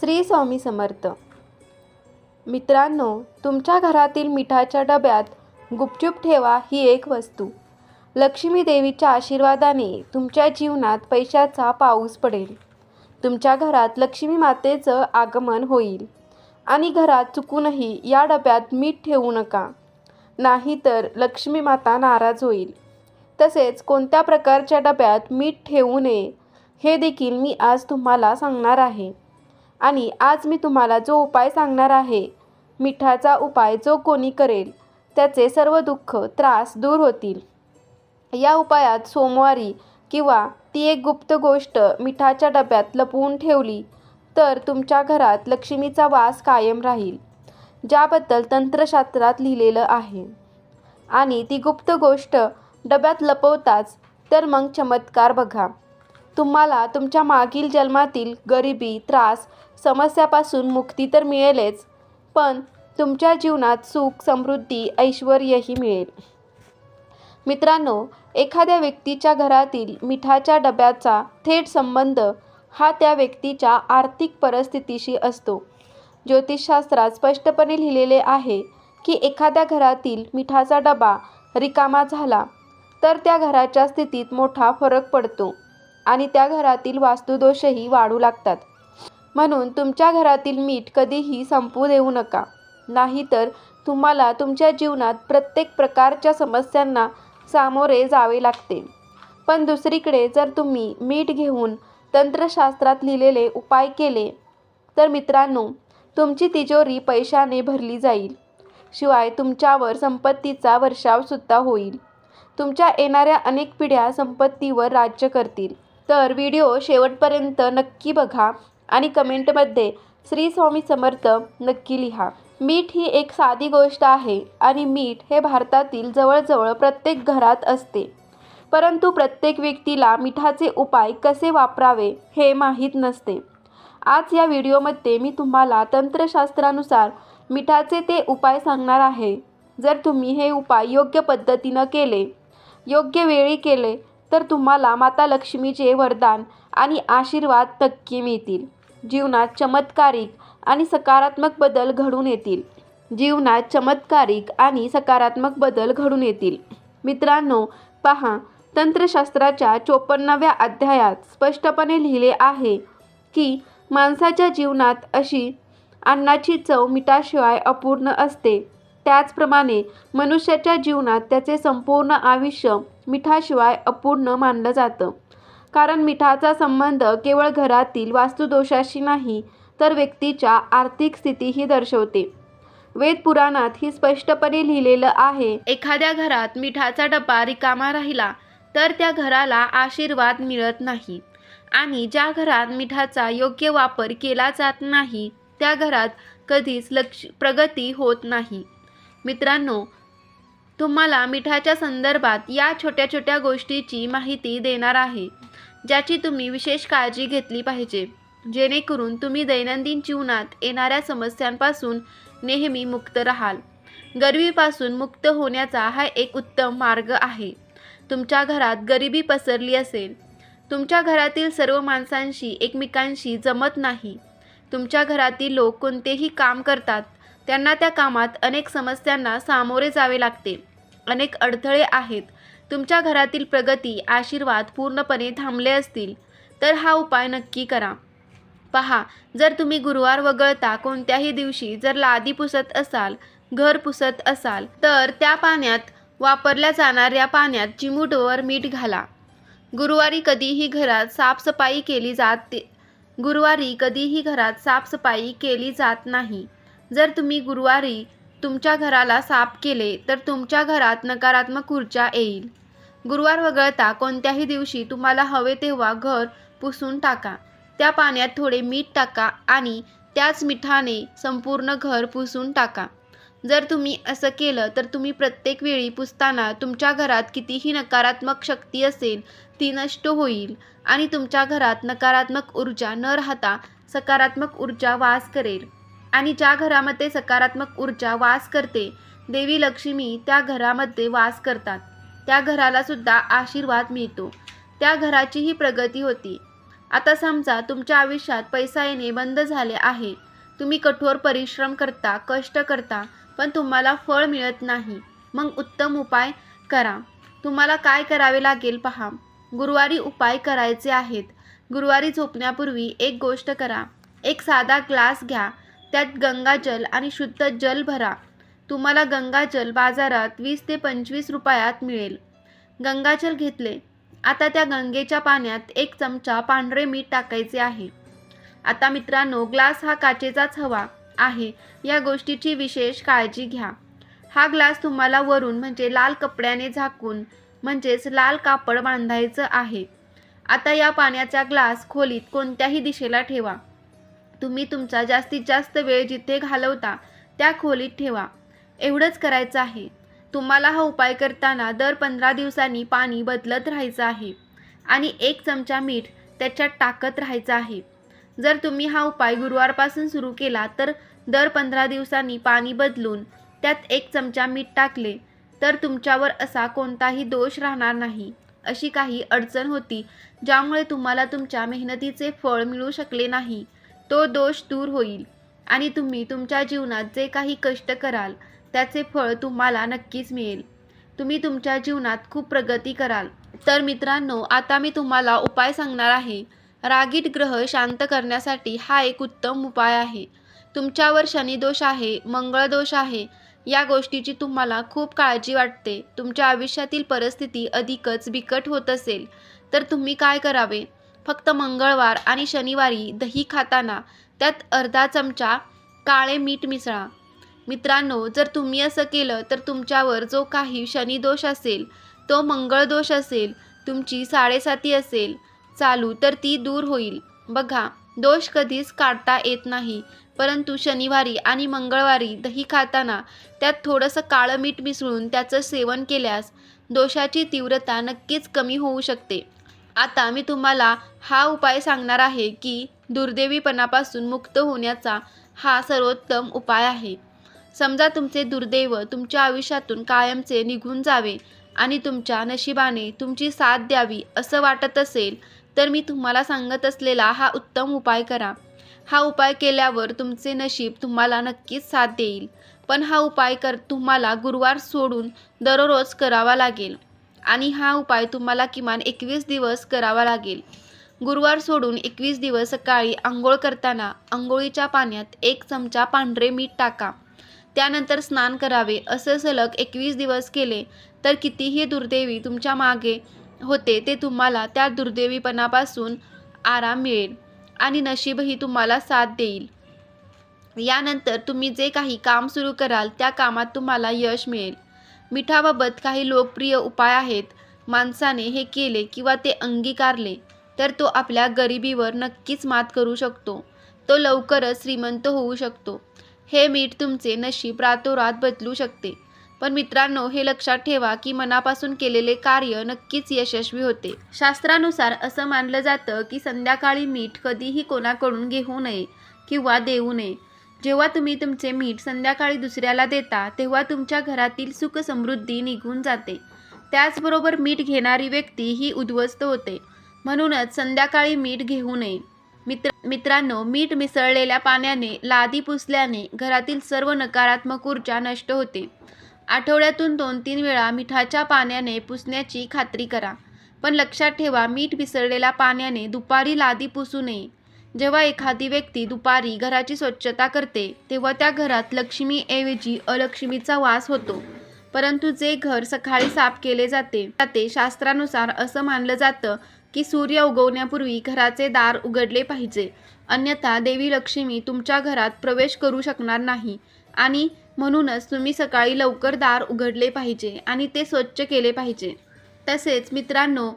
श्री स्वामी समर्थ. मित्रांनो तुमच्या घरातील मिठाच्या डब्यात गुपचूप ठेवा ही एक वस्तू. लक्ष्मी देवीच्या आशीर्वादाने तुमच्या जीवनात पैशाचा पाऊस पडेल. तुमच्या घरात लक्ष्मी मातेचं आगमन होईल. आणि घरात चुकूनही या डब्यात मीठ ठेवू नका. नाहीतर लक्ष्मी माता नाराज होईल. तसेच कोणत्या प्रकारच्या डब्यात मीठ ठेवू नये हे देखील मी आज तुम्हाला सांगणार आहे. आणि आज मी तुम्हाला जो उपाय सांगणार आहे मिठाचा उपाय जो कोणी करेल त्याचे सर्व दुःख त्रास दूर होतील. या उपायात सोमवारी किंवा ती एक गुप्त गोष्ट मिठाच्या डब्यात लपवून ठेवली तर तुमच्या घरात लक्ष्मीचा वास कायम राहील ज्याबद्दल तंत्रशास्त्रात लिहिलेलं आहे. आणि ती गुप्त गोष्ट डब्यात लपवताच तर मग चमत्कार बघा. तुम्हाला तुमच्या मागील जन्मातील गरिबी त्रास समस्यापासून मुक्ती तर मिळेलच पण तुमच्या जीवनात सुख समृद्धी ऐश्वर्यही मिळेल. मित्रांनो एखाद्या व्यक्तीच्या घरातील मिठाच्या डब्याचा थेट संबंध हा त्या व्यक्तीच्या आर्थिक परिस्थितीशी असतो. ज्योतिषशास्त्रात स्पष्टपणे लिहिलेले आहे की एखाद्या घरातील मिठाचा डबा रिकामा झाला तर त्या घराच्या स्थितीत मोठा फरक पडतो. आणि त्या घरातील वास्तुदोषही वाढू लागतात. म्हणून तुमच्या घरातील मीठ कधीही संपू देऊ नका. नाहीतर तुम्हाला तुमच्या जीवनात प्रत्येक प्रकारच्या समस्यांना सामोरे जावे लागते. पण दुसरीकडे जर तुम्ही मीठ घेऊन तंत्रशास्त्रात लिहिलेले उपाय केले तर मित्रांनो तुमची तिजोरी पैशाने भरली जाईल. शिवाय तुमच्यावर संपत्तीचा वर्षावसुद्धा होईल. तुमच्या येणाऱ्या अनेक पिढ्या संपत्तीवर राज्य करतील. तर व्हिडिओ शेवटपर्यंत नक्की बघा आणि कमेंटमध्ये श्री स्वामी समर्थ नक्की लिहा. मीठ ही एक साधी गोष्ट आहे आणि मीठ हे भारतातील जवळजवळ प्रत्येक घरात असते. परंतु प्रत्येक व्यक्तीला मिठाचे उपाय कसे वापरावे हे माहीत नसते. आज या व्हिडिओमध्ये मी तुम्हाला तंत्रशास्त्रानुसार मिठाचे ते उपाय सांगणार आहे. जर तुम्ही हे उपाय योग्य पद्धतीनं केले योग्य वेळी केले तर तुम्हाला माता लक्ष्मीचे वरदान आणि आशीर्वाद नक्की मिळतील. जीवनात चमत्कारिक आणि सकारात्मक बदल घडून येतील. जीवनात चमत्कारिक आणि सकारात्मक बदल घडून येतील. मित्रांनो पहा तंत्रशास्त्राच्या चोपन्नाव्या अध्यायात स्पष्टपणे लिहिले आहे की माणसाच्या जीवनात अशी अन्नाची चव मिठाशिवाय अपूर्ण असते. त्याचप्रमाणे मनुष्याच्या जीवनात त्याचे संपूर्ण आयुष्य मिठाशिवाय अपूर्ण मानलं जातं. कारण मिठाचा संबंध केवळ घरातील वास्तुदोषाशी नाही तर व्यक्तीच्या आर्थिक स्थितीही दर्शवते. वेद पुराणात ही स्पष्टपणे लिहिलेलं आहे एखाद्या घरात मिठाचा डबा रिकामा राहिला तर त्या घराला आशीर्वाद मिळत नाही. आणि ज्या घरात मिठाचा योग्य वापर केला जात नाही त्या घरात कधीच लक्ष प्रगती होत नाही. मित्रांनो तुम्हाला मिठाच्या संदर्भात या छोट्या छोट्या गोष्टीची माहिती देणार आहे ज्याची तुम्ही विशेष काळजी घेतली पाहिजे. जेणेकरून तुम्ही दैनंदिन जीवनात येणाऱ्या समस्यांपासून नेहमी मुक्त राहाल. गरिबीपासून मुक्त होण्याचा हा एक उत्तम मार्ग आहे. तुमच्या घरात गरिबी पसरली असेल. तुमच्या घरातील सर्व माणसांशी एकमेकांशी जमत नाही. तुमच्या घरातील लोक कोणतेही काम करतात त्यांना त्या कामात अनेक समस्यांना सामोरे जावे लागते. अनेक अडथळे आहेत. तुमच्या घरातील प्रगती आशीर्वाद पूर्णपणे थांबले असतील तर हा उपाय नक्की करा. पहा जर तुम्ही गुरुवार वगळता कोणत्याही दिवशी जर लादी पुसत असाल घर पुसत असाल तर त्या पाण्यात वापरल्या जाणाऱ्या पाण्यात चिमूटवर मीठ घाला. गुरुवारी कधीही घरात साफसफाई केली जाते गुरुवारी कधीही घरात साफसफाई केली जात नाही. जर तुम्ही गुरुवारी तुमच्या घराला साफ केले तर तुमच्या घरात नकारात्मक ऊर्जा येईल. गुरुवार वगळता कोणत्याही दिवशी तुम्हाला हवे तेव्हा घर पुसून टाका. त्या पाण्यात थोडे मीठ टाका आणि त्याच मिठाने संपूर्ण घर पुसून टाका. जर तुम्ही असं केलं तर तुम्ही प्रत्येक वेळी पुसताना तुमच्या घरात कितीही नकारात्मक शक्ती असेल ती नष्ट होईल आणि तुमच्या घरात नकारात्मक ऊर्जा न राहता सकारात्मक ऊर्जा वास करेल. आणि ज्या घरामध्ये सकारात्मक ऊर्जा वास करते देवी लक्ष्मी त्या घरामध्ये वास करतात. त्या घराला सुद्धा आशीर्वाद मिळतो. त्या घराचीही प्रगती होती. आता समजा तुमच्या आयुष्यात पैसा येणे बंद झाले आहे. तुम्ही कठोर परिश्रम करता कष्ट करता पण तुम्हाला फळ मिळत नाही. मग उत्तम उपाय करा. तुम्हाला काय करावे लागेल पहा. गुरुवारी उपाय करायचे आहेत. गुरुवारी झोपण्यापूर्वी एक गोष्ट करा. एक साधा ग्लास घ्या. त्यात गंगाजल आणि शुद्ध जल भरा. तुम्हाला गंगाजल बाजारात वीस ते पंचवीस रुपयात मिळेल. गंगाजल घेतले. आता त्या गंगेच्या पाण्यात एक चमचा पांढरे मीठ टाकायचे आहे. आता मित्रांनो ग्लास हा काचेचाच हवा आहे. या गोष्टीची विशेष काळजी घ्या. हा ग्लास तुम्हाला वरून म्हणजे लाल कपड्याने झाकून म्हणजेच लाल कापड बांधायचं आहे. आता या पाण्याचा ग्लास खोलीत कोणत्याही दिशेला ठेवा. तुम्ही तुमचा जास्तीत जास्त वेळ जिथे घालवता त्या खोलीत ठेवा. एवढंच करायचं आहे. तुम्हाला हा उपाय करताना दर पंधरा दिवसांनी पाणी बदलत राहायचं आहे आणि एक चमचा मीठ त्याच्यात टाकत राहायचं आहे. जर तुम्ही हा उपाय गुरुवारपासून सुरू केला तर दर पंधरा दिवसांनी पाणी बदलून त्यात एक चमचा मीठ टाकले तर तुमच्यावर असा कोणताही दोष राहणार नाही. अशी काही अडचण होती ज्यामुळे तुम्हाला तुमच्या मेहनतीचे फळ मिळू शकले नाही. तो दोष दूर होईल. आणि तुम्ही तुमच्या जीवनात जे काही कष्ट कराल त्याचे फळ तुम्हाला नक्कीच मिळेल. तुम्ही तुमच्या जीवनात खूप प्रगती कराल. तर मित्रांनो आता मी तुम्हाला उपाय सांगणार आहे. रागीट ग्रह शांत करण्यासाठी हा एक उत्तम उपाय आहे. तुमच्यावर शनिदोष आहे मंगळदोष आहे. या गोष्टीची तुम्हाला खूप काळजी वाटते. तुमच्या आयुष्यातील परिस्थिती अधिकच बिकट होत असेल. तर तुम्ही काय करावे? फक्त मंगळवार आणि शनिवारी दही खाताना त्यात अर्धा चमचा काळे मीठ मिसळा. मित्रांनो जर तुम्ही असं केलं तर तुमच्यावर जो काही शनिदोष असेल तो मंगळदोष असेल तुमची साडेसाती असेल चालू तर ती दूर होईल. बघा दोष कधीच काढता येत नाही परंतु शनिवारी आणि मंगळवारी दही खाताना त्यात थोडंसं काळं मीठ मिसळून त्याचं सेवन केल्यास दोषाची तीव्रता नक्कीच कमी होऊ शकते. आता मी तुम्हाला हा उपाय सांगणार आहे की दुर्दैवीपणापासून मुक्त होण्याचा हा सर्वोत्तम उपाय आहे. समजा तुमचे दुर्दैव तुमच्या आयुष्यातून कायमचे निघून जावे आणि तुमच्या नशिबाने तुमची साथ द्यावी असं वाटत असेल तर मी तुम्हाला सांगत असलेला हा उत्तम उपाय करा. हा उपाय केल्यावर तुमचे नशीब तुम्हाला नक्कीच साथ देईल. पण हा उपाय कर तुम्हाला गुरुवार सोडून दररोज करावा लागेल. आणि हा उपाय तुम्हाला किमान एकवीस दिवस करावा लागेल. गुरुवार सोडून एकवीस दिवस सकाळी आंघोळ करताना आंघोळीच्या पाण्यात एक चमचा पांढरे मीठ टाका. त्यानंतर स्नान करावे असं सलग एकवीस दिवस केले तर कितीही दुर्दैवी तुमच्या मागे होते ते तुम्हाला त्या दुर्दैवीपणापासून आराम मिळेल आणि नशीबही तुम्हाला साथ देईल. यानंतर तुम्ही जे काही काम सुरू कराल त्या कामात तुम्हाला यश मिळेल. मिठाबाबत काही लोकप्रिय उपाय आहेत. माणसाने हे केले किंवा ते अंगीकारले तर तो आपल्या गरिबीवर नक्कीच मात करू शकतो. तो लवकरच श्रीमंत होऊ शकतो. हे मीठ तुमचे नशीब रातोरात बदलू शकते. पण मित्रांनो हे लक्षात ठेवा की मनापासून केलेले कार्य नक्कीच यशस्वी होते. शास्त्रानुसार असं मानलं जातं की संध्याकाळी मीठ कधीही कोणाकडून घेऊ नये किंवा देऊ नये. जेव्हा तुम्ही तुमचे मीठ संध्याकाळी दुसऱ्याला देता तेव्हा तुमच्या घरातील सुख समृद्धी निघून जाते. त्याचबरोबर मीठ घेणारी व्यक्ती ही उद्ध्वस्त होते. म्हणूनच संध्याकाळी मीठ घेऊ नये. मित्र मित्रांनो मीठ मिसळलेल्या पाण्याने लादी पुसल्याने घरातील सर्व नकारात्मक ऊर्जा नष्ट होते. आठवड्यातून दोन तीन वेळा मिठाच्या पाण्याने पुसण्याची खात्री करा. पण लक्षात ठेवा मीठ मिसळलेल्या पाण्याने दुपारी लादी पुसू नये. जेव्हा एखादी व्यक्ती दुपारी घराची स्वच्छता करते तेव्हा त्या घरात लक्ष्मीऐवजी अलक्ष्मीचा वास होतो. परंतु जे घर सकाळी साफ केले जाते ते शास्त्रानुसार असं मानलं जातं की सूर्य उगवण्यापूर्वी घराचे दार उघडले पाहिजे. अन्यथा देवी लक्ष्मी तुमच्या घरात प्रवेश करू शकणार नाही आणि म्हणूनच तुम्ही सकाळी लवकर दार उघडले पाहिजे आणि ते स्वच्छ केले पाहिजे. तसेच मित्रांनो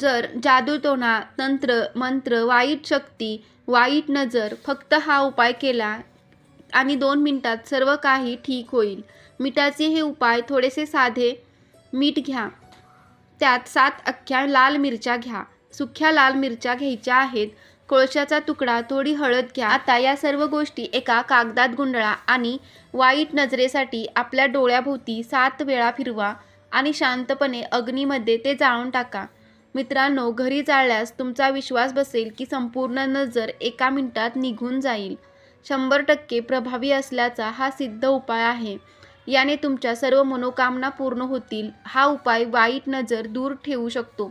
जर जादूटोणा तंत्र मंत्र वाईट शक्ती वाईट नजर फक्त हा उपाय केला आणि दोन मिनटात सर्व काही ठीक होईल. मिठाचे हे उपाय थोडेसे साधे. मीठ घ्या. त्यात सात अख्ख्या लाल मिरच्या घ्या. सुख्या लाल मिरच्या घ्यायच्या आहेत. कोळशाचा तुकडा थोडी हळद घ्या. आता या सर्व गोष्टी एका कागदात गुंडळा आणि वाईट नजरेसाठी आपल्या डोळ्याभोवती सात वेळा फिरवा आणि शांतपणे अग्नीमध्ये ते जाळून टाका. मित्रांनो घरी जाळल्यास तुमचा विश्वास बसेल की संपूर्ण नजर एका मिनिटात निघून जाईल. शंभर टक्के प्रभावी असल्याचा हा सिद्ध उपाय आहे. याने तुमच्या सर्व मनोकामना पूर्ण होतील. हा उपाय वाईट नजर दूर ठेवू शकतो.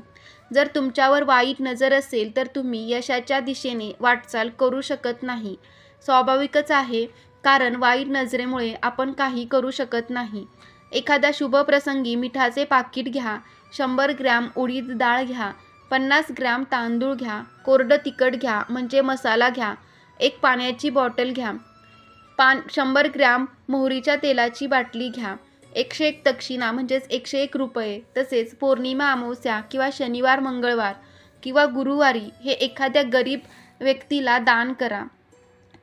जर तुमच्यावर वाईट नजर असेल तर तुम्ही यशाच्या दिशेने वाटचाल करू शकत नाही. स्वाभाविकच आहे कारण वाईट नजरेमुळे आपण काही करू शकत नाही. एखाद्या शुभ प्रसंगी मिठाचे पाकिट घ्या. शंभर ग्रॅम उडीद डाळ घ्या पन्नास ग्रॅम तांदूळ घ्या कोरडं तिखट घ्या म्हणजे मसाला घ्या एक पाण्याची बॉटल घ्या. पान शंभर ग्रॅम मोहरीच्या तेलाची बाटली घ्या. एकशे एक दक्षिणा म्हणजेच एकशे एक रुपये तसेच पौर्णिमा अमावस्या किंवा शनिवार मंगळवार किंवा गुरुवारी हे एखाद्या गरीब व्यक्तीला दान करा.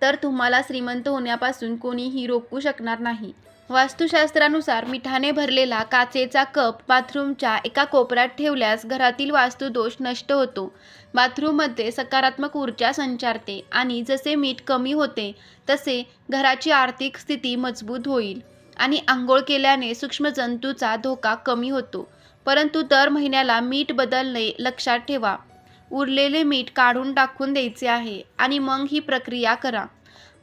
तर तुम्हाला श्रीमंत होण्यापासून कोणीही रोखू शकणार नाही. वास्तुशास्त्रानुसार मिठाने भरलेला काचेचा कप बाथरूमच्या एका कोपऱ्यात ठेवल्यास घरातील वास्तुदोष नष्ट होतो. बाथरूममध्ये सकारात्मक ऊर्जा संचारते आणि जसे मीठ कमी होते तसे घराची आर्थिक स्थिती मजबूत होईल आणि आंघोळ केल्याने सूक्ष्मजंतूचा धोका कमी होतो. परंतु दर महिन्याला मीठ बदलणे लक्षात ठेवा. उरलेले मीठ काढून टाकून द्यायचे आहे आणि मग ही प्रक्रिया करा.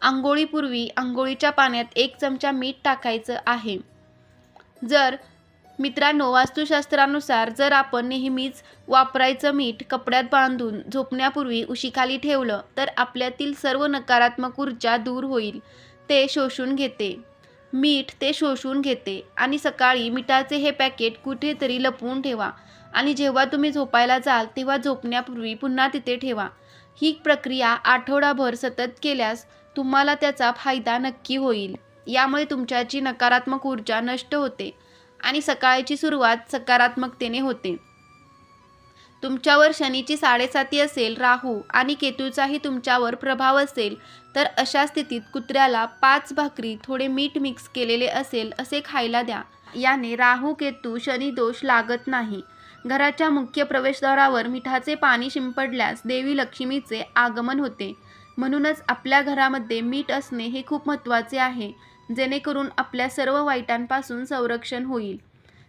आंघोळीपूर्वी आंघोळीच्या पाण्यात एक चमचा मीठ टाकायचं आहे. जर मित्रांनो वास्तुशास्त्रानुसार जर आपण नेहमीच वापरायचं मीठ कपड्यात बांधून झोपण्यापूर्वी उशीखाली ठेवलं तर आपल्यातील सर्व नकारात्मक ऊर्जा दूर होईल. ते शोषून घेते. मीठ ते शोषून घेते आणि सकाळी मिठाचे हे पॅकेट कुठेतरी लपवून ठेवा आणि जेव्हा तुम्ही झोपायला जाल तेव्हा झोपण्यापूर्वी पुन्हा तिथे ठेवा. ही प्रक्रिया आठवडाभर सतत केल्यास तुम्हाला त्याचा फायदा नक्की होईल. यामुळे तुमच्याची नकारात्मक ऊर्जा नष्ट होते आणि सकाळची सुरुवात सकारात्मकतेने होते. तुमच्यावर शनीची साडेसाती असेल राहू आणि केतूचाही तुमच्यावर प्रभाव असेल तर अशा स्थितीत कुत्र्याला पाच भाकरी थोडे मीठ मिक्स केलेले असेल असे खायला द्या. याने राहू केतू शनी दोष लागत नाही. घराच्या मुख्य प्रवेशद्वारावर मिठाचे पाणी शिंपडल्यास देवी लक्ष्मीचे आगमन होते. म्हणूनच आपल्या घरामध्ये मीठ असणे हे खूप महत्त्वाचे आहे जेणेकरून आपल्या सर्व वाईटांपासून संरक्षण होईल.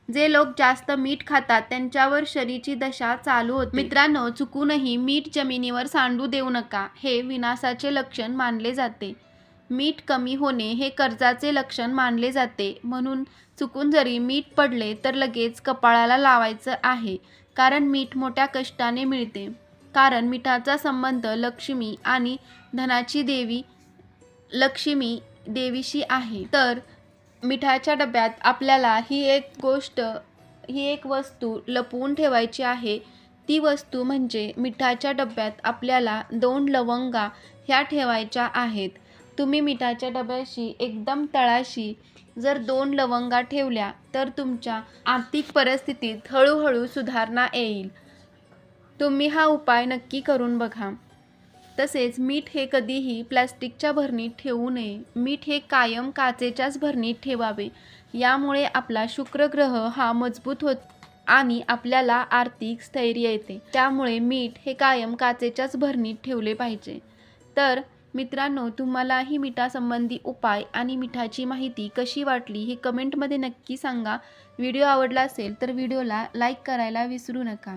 जे लोक जास्त मीठ खातात त्यांच्यावर शरीची दशा चालू होते. मित्रांनो चुकूनही मीठ जमिनीवर सांडू देऊ नका हे विनाशाचे लक्षण मानले जाते. मीठ कमी होणे हे कर्जाचे लक्षण मानले जाते. म्हणून चुकून जरी मीठ पडले तर लगेच कपाळाला लावायचं आहे कारण मीठ मोठ्या कष्टाने मिळते. कारण मिठाचा संबंध लक्ष्मी आणि धनाची देवी लक्ष्मी देवीशी आहे. तर मिठाच्या डब्यात आपल्याला ही एक गोष्ट ही एक वस्तू लपवून ठेवायची आहे. ती वस्तू म्हणजे मिठाच्या डब्यात आपल्याला दोन लवंगा ह्या ठेवायच्या आहेत. तुम्ही मिठाच्या डब्याशी एकदम तळाशी जर दोन लवंगा ठेवल्या तर तुमच्या आर्थिक परिस्थितीत हळूहळू सुधारणा येईल. तुम्ही हा उपाय नक्की करून बघा. तसेच मीठ हे कधीही प्लॅस्टिकच्या भरणीत ठेवू नये. मीठ हे कायम काचेच्याच भरणीत ठेवावे. यामुळे आपला शुक्रग्रह हा मजबूत होत आणि आपल्याला आर्थिक स्थैर्य येते. त्यामुळे मीठ हे कायम काचेच्याच भरणीत ठेवले पाहिजे. तर मित्रांनो तुम्हालाही मिठासंबंधी उपाय आणि मिठाची माहिती कशी वाटली हे कमेंटमध्ये नक्की सांगा. व्हिडिओ आवडला असेल तर व्हिडिओला लाईक करायला विसरू नका.